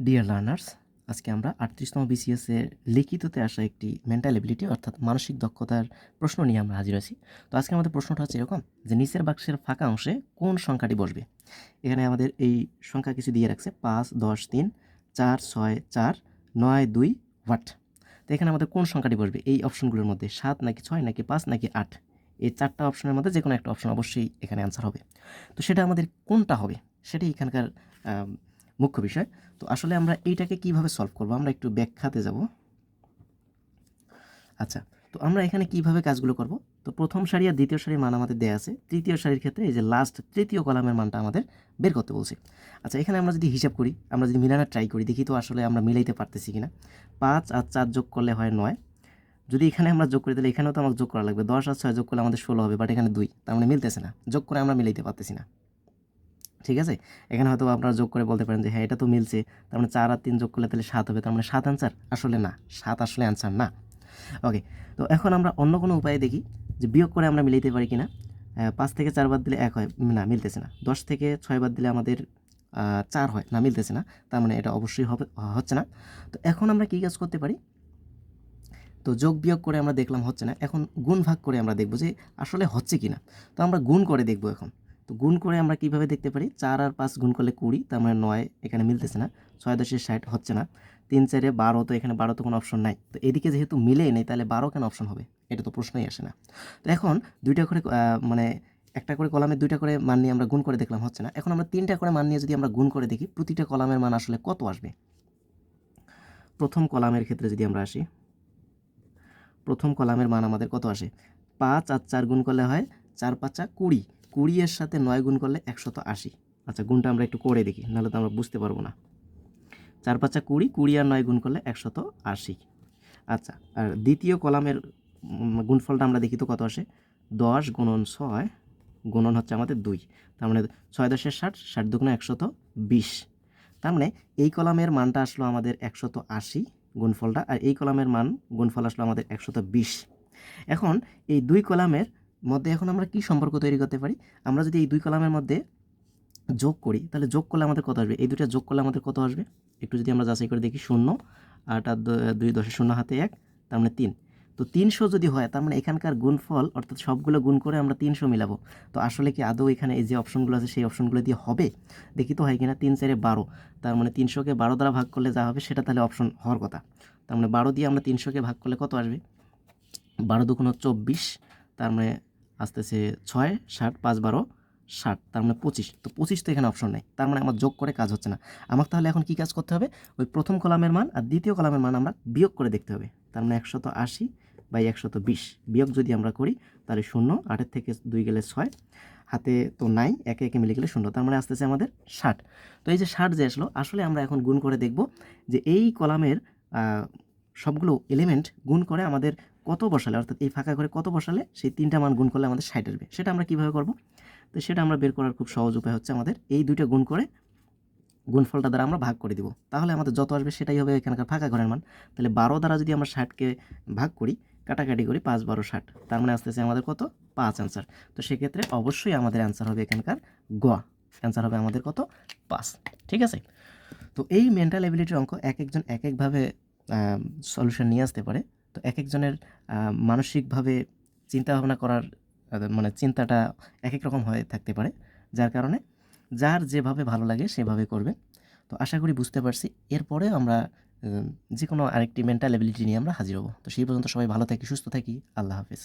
Dear learners আজকে আমরা আটত্রিশতম BCS এর লিখিততে আসা একটি মেন্টাল এবিলিটি অর্থাৎ মানসিক দক্ষতার প্রশ্ন নিয়ে আমরা হাজির আছি। তো আজকে আমাদের প্রশ্নটা হচ্ছে এরকম যে নিচের বাক্সের ফাঁকা অংশে কোন সংখ্যাটি বসবে? এখানে আমাদের এই সংখ্যা কিছু দিয়ে রাখছে, পাঁচ, দশ, তিন, চার, ছয়, চার, নয়, দুই হোয়াট তো এখানে আমাদের কোন সংখ্যাটি বসবে? এই অপশনগুলোর মধ্যে সাত নাকি ছয় নাকি পাঁচ নাকি আট? এই চারটা অপশনের মধ্যে যে কোনো একটা অপশন অবশ্যই এখানে অ্যান্সার হবে। তো সেটা আমাদের কোনটা হবে? সেটাই এখানকার মুখ্য বিষয়। তো আসলে আমরা এইটাকে কীভাবে সলভ করব? আমরা একটু ব্যাখ্যাতে যাব। আচ্ছা তো আমরা এখানে কীভাবে কাজগুলো করব? তো প্রথম সারি আর দ্বিতীয় সারির মান আমাদের দেয়া আছে। তৃতীয় সারির ক্ষেত্রে এই যে লাস্ট তৃতীয় কলামের মানটা আমাদের বের করতে বলছে। আচ্ছা এখানে আমরা যদি হিসাব করি, আমরা যদি মিলানোর ট্রাই করি, দেখি তো আসলে আমরা মিলাইতে পারতেছি কিনা। পাঁচ আর চার যোগ করলে হয় নয়। যদি এখানে আমরা যোগ করি, তাহলে এখানেও তো আমাকে যোগ করা লাগবে। দশ আর ছয় যোগ করলে আমাদের ষোলো হবে বাট এখানে দুই। তার মানে মিলতেছে না। যোগ করে আমরা মিলাইতে পারতেছি না। ঠিক আছে? এখানে হয়তো আপনারা যোগ করে বলতে পারেন যে হ্যাঁ এটা তো মিলছে। তার মানে চার আর তিন যোগ করলে তাহলে সাত হবে। তার মানে সাত অ্যান্সার আসলে না। সাত আসলে অ্যান্সার না। ওকে তো এখন আমরা অন্য কোনো উপায়ে দেখি যে বিয়োগ করে আমরা মিলাইতে পারি কিনা। পাঁচ থেকে চার বাদ দিলে এক হয় না, মিলতেছে না। দশ থেকে ছয় বাদ দিলে আমাদের চার হয়, না, মিলতেছে না। তার মানে এটা অবশ্যই হবে হচ্ছে না। তো এখন আমরা কী কাজ করতে পারি? তো যোগ বিয়োগ করে আমরা দেখলাম হচ্ছে না। এখন গুণ ভাগ করে আমরা দেখব যে আসলে হচ্ছে কি না তো আমরা গুণ করে দেখব এখন। তো গুণ করে আমরা কীভাবে দেখতে পারি? চার আর পাঁচ গুণ করলে কুড়ি, তার মানে নয় এখানে মিলতেছে না। ছয় দশের ষাট হচ্ছে না। তিন চারে বারো, তো এখানে বারো তো কোনো অপশন নাই। তো এদিকে যেহেতু মিলেই নেই, তাহলে বারো কেন অপশন হবে? এটা তো প্রশ্নই আসে না। তো এখন দুইটা করে মানে একটা করে কলামে দুইটা করে মান নিয়ে আমরা গুণ করে দেখলাম, হচ্ছে না। এখন আমরা তিনটা করে মান নিয়ে যদি আমরা গুণ করে দেখি, প্রতিটা কলামের মান আসলে কত আসবে? প্রথম কলামের ক্ষেত্রে যদি আমরা আসি, প্রথম কলামের মান আমাদের কত আসে? পাঁচ আর চার গুণ করলে হয় চার পাঁচা কুড়ি। কুড়ি এর সাথে নয় গুণ করলে একশত আশি। আচ্ছা গুণটা আমরা একটু করে দেখি, নাহলে তো আমরা বুঝতে পারব না। চার পাঁচা কুড়ি কুড়ি আর নয় গুণ করলে একশত আশি। আচ্ছা আর দ্বিতীয় কলামের গুণফলটা আমরা দেখি তো কত আসে? দশ গুণন ছয় গুণন হচ্ছে আমাদের দুই। তার মানে ছয় দশের ষাট ষাট দুগুণ একশত বিশ। তার মানে এই কলামের মানটা আসলো আমাদের একশত আশি গুণফলটা, আর এই কলামের মান, গুণফল আসলো আমাদের একশত বিশ। এখন এই দুই কলামের মধ্যে এখন আমরা কি সম্পর্ক তৈরি করতে পারি? আমরা যদি এই দুই কলামের মধ্যে যোগ করি, তাহলে যোগ করলে আমাদের কত আসবে? এই দুটো যোগ করলে আমাদের কত আসবে? একটু যদি আমরা যাচাই করে দেখি, শূন্য, আট আর দুই, দশের শূন্য, হাতে এক, তার মানে তিন। তো তিনশো যদি হয়, তার মানে এখানকার গুণফল, অর্থাৎ সবগুলো গুণ করে আমরা তিনশো মিলাবো। তো আসলে কি আদৌ এখানে এই যে অপশনগুলো আছে, সেই অপশনগুলো দিয়ে হবে? দেখি তো হয় কিনা, তিন চারে বারো, তার মানে তিনশোকে বারো দ্বারা ভাগ করলে যা হবে, সেটা তাহলে অপশন হওয়ার কথা। তার মানে বারো দিয়ে আমরা তিনশোকে ভাগ করলে কত আসবে? বারো দুগুণ চব্বিশ, তার মানে আসতেছে ছয় ষাট পাঁচ, বারো ষাট তার মানে পঁচিশ। তো পঁচিশ তো এখানে অপশন নেই। তার মানে আমার যোগ করে কাজ হচ্ছে না। আমাকে তাহলে এখন কী কাজ করতে হবে? ওই প্রথম কলামের মান আর দ্বিতীয় কলামের মান আমরা বিয়োগ করে দেখতে হবে। তার মানে একশত আশি বাই একশত বিশ। বিয়োগ যদি আমরা করি, তাহলে শূন্য, আটের থেকে দুই গেলে ছয়, হাতে তো নাই, একে একে মিলে গেলে শূন্য। তার মানে আসতেছে আমাদের ষাট। তো এই যে ষাট যে আসলো, আসলে আমরা এখন গুণ করে দেখব যে এই কলামের সবগুলো এলিমেন্ট গুণ করে আমাদের কত বসালে? অর্থাৎ এই ফাঁকা ঘরে কত বসালে সেই তিনটা মান গুণ করলে আমাদের ষাট আসবে। সেটা আমরা কীভাবে করব? তো সেটা আমরা বের করার খুব সহজ উপায় হচ্ছে আমাদের এই দুইটা গুণ করে গুণফলটা দ্বারা আমরা ভাগ করে দিব। তাহলে আমাদের যত আসবে সেটাই হবে এখানকার ফাঁকা ঘরের মান। তাহলে বারো দ্বারা যদি আমরা ষাটকে ভাগ করি, কাটাকাটি করি পাঁচ, বারো, ষাট, তার মানে আসতেছে আমাদের কত? পাঁচ অ্যান্সার তো সেক্ষেত্রে অবশ্যই আমাদের অ্যান্সার হবে এখানকার গ। অ্যান্সার হবে আমাদের কত? পাঁচ। ঠিক আছে? তো এই মেন্টাল এবিলিটির অঙ্ক এক একজন এক একভাবে সলিউশন নিয়ে আসতে পারে। তো এক একজনের মানসিকভাবে চিন্তা ভাবনা করার মানে চিন্তাটা এক এক রকম হয়ে থাকতে পারে। যার কারণে যার যেভাবে ভালো লাগে সেভাবে করবে। তো আশা করি বুঝতে পারছি। এরপরে আমরা যে কোনো আরেকটি মেন্টাল এবিলিটি নিয়ে আমরা হাজির হব। তো সেই পর্যন্ত সবাই ভালো থাকি, সুস্থ থাকি। আল্লাহ হাফিজ।